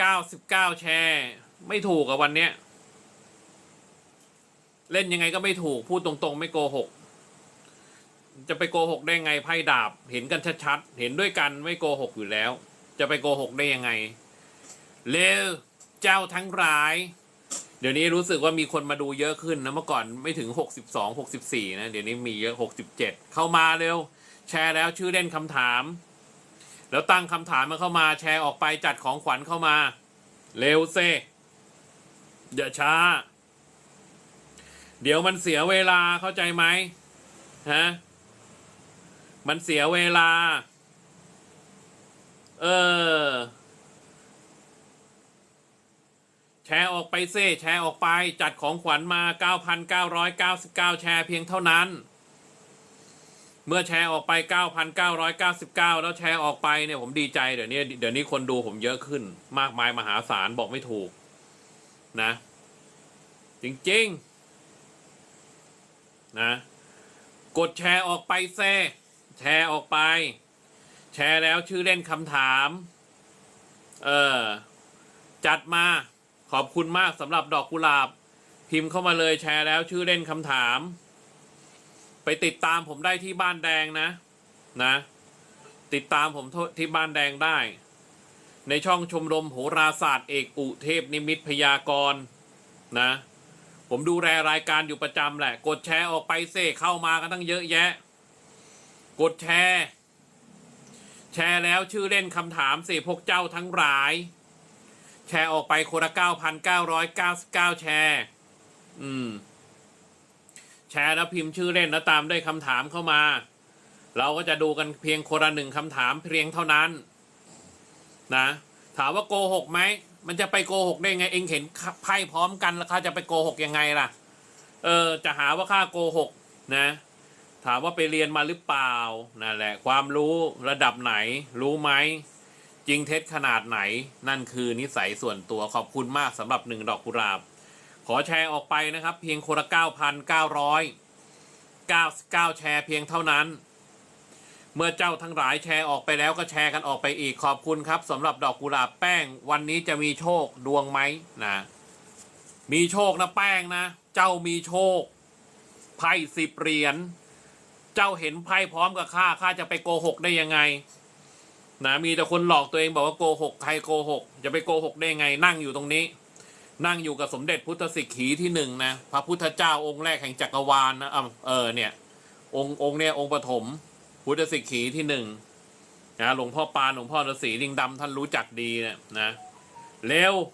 เก้าสิบเก้าแชร์ ไม่ถูกอะวันเนี้ย เล่นยังไงก็ไม่ถูก พูดตรงๆ ไม่โกหก จะไปโกหกได้ไงไพ่ดาบ เห็นกันชัดๆ เห็นด้วยกันไม่โกหกอยู่แล้ว จะไปโกหกได้ยังไง เลวเจ้าทั้งหลาย เดี๋ยวนี้รู้สึกว่ามีคนมาดูเยอะขึ้นนะเมื่อก่อนไม่ถึงหกสิบสองหกสิบสี่นะ เดี๋ยวนี้มีเยอะหกสิบเจ็ดเข้ามาเร็ว แชร์แล้วชื่อเล่นคำถาม แล้วตั้งคำถามมาเข้ามาแชร์ออกไปจัดของขวัญเข้ามา เร็วเซอย่าช้า เดี๋ยวมันเสียเวลาเข้าใจไหมฮะมันเสียเวลา เออ แชร์ออกไปเซ่แชร์ออกไป จัดของขวัญมา 9,999 แชร์เพียงเท่านั้น เมื่อแชร์ออกไป 9,999 แล้วแชร์ออกไปเนี่ยผมดีใจเดี๋ยวนี้เดี๋ยวนี้คนดูผมเยอะขึ้น มากมายมหาศาลบอกไม่ถูก นะ จริง ๆ นะ กดแชร์ออกไปเซ่แชร์ออกไป แชร์แล้วชื่อเล่นคำถาม เออ จัดมาขอบคุณมากสำหรับดอกกุหลาบ พิมพ์เข้ามาเลยแชร์แล้วชื่อเล่นคำถาม ติดตามผมได้ที่บ้านแดงนะนะ ติดตามผมที่บ้านแดงได้ ในช่องชมรมโหราศาสตร์เอกอุเทพนิมิตพยากรณ์นะ ผมดูแลรายการอยู่ประจำแหละ กดแชร์ออกไปเซ่เข้ามากันตั้งเยอะแยะ กดแชร์ แชร์แล้วชื่อเล่นคำถามสิพวกเจ้าทั้งหลาย แชร์ออกไปคนละเก้าพันเก้าร้อยเก้าสิบเก้าแชร์ อืม แชร์แล้วพิมพ์ชื่อเล่นแล้วตามด้วยคำถามเข้ามา เราก็จะดูกันเพียงคนละหนึ่งคำถามเพียงเท่านั้นนะถามว่าโกหกไหมมันจะไปโกหกได้ไง เองเห็นไพ่พร้อมกันแล้วข้าจะไปโกหกยังไงล่ะ เออจะหาว่าข้าโกหกนะ ถามว่าไปเรียนมาหรือเปล่านั่นแหละ ความรู้ระดับไหน รู้ไหมจริงเท็จขนาดไหน นั่นคือนิสัยส่วนตัวขอบคุณมากสำหรับหนึ่งดอกกุหลาบ อแชร์ออกไปนะครับ เพียงคนละเก้าพันเก้าร้อยเก้าเก้าแชร์เพียงเท่านั้น เมื่อเจ้าทั้งหลายแชร์ออกไปแล้วก็แชร์กันออกไปอีกขอบคุณครับสำหรับดอกกุหลาบแป้ง วันนี้จะมีโชคดวงไหมนะมีโชคนะแป้งนะ เจ้ามีโชคไพ่สิบเหรียญเจ้าเห็นไพ่พร้อมกับข้าข้าจะไปโกหกได้ยังไงนะมีแต่คนหลอกตัวเองบอกว่าโกหกใครโกหกจะไปโกหกได้ไงนั่งอยู่ตรงนี้ นั่งอยู่กับสมเด็จพุทธสิกขีที่หนึ่งนะพระพุทธเจ้าองค์แรกแห่งจักรวาลนะอะเออเนี่ยองค์องค์เนี่ยองค์ปฐมพุทธสิกขีที่หนึ่งนะหลวงพ่อปานหลวงพ่อฤาษีลิงดำท่านรู้จักดีเนะนะเร็ว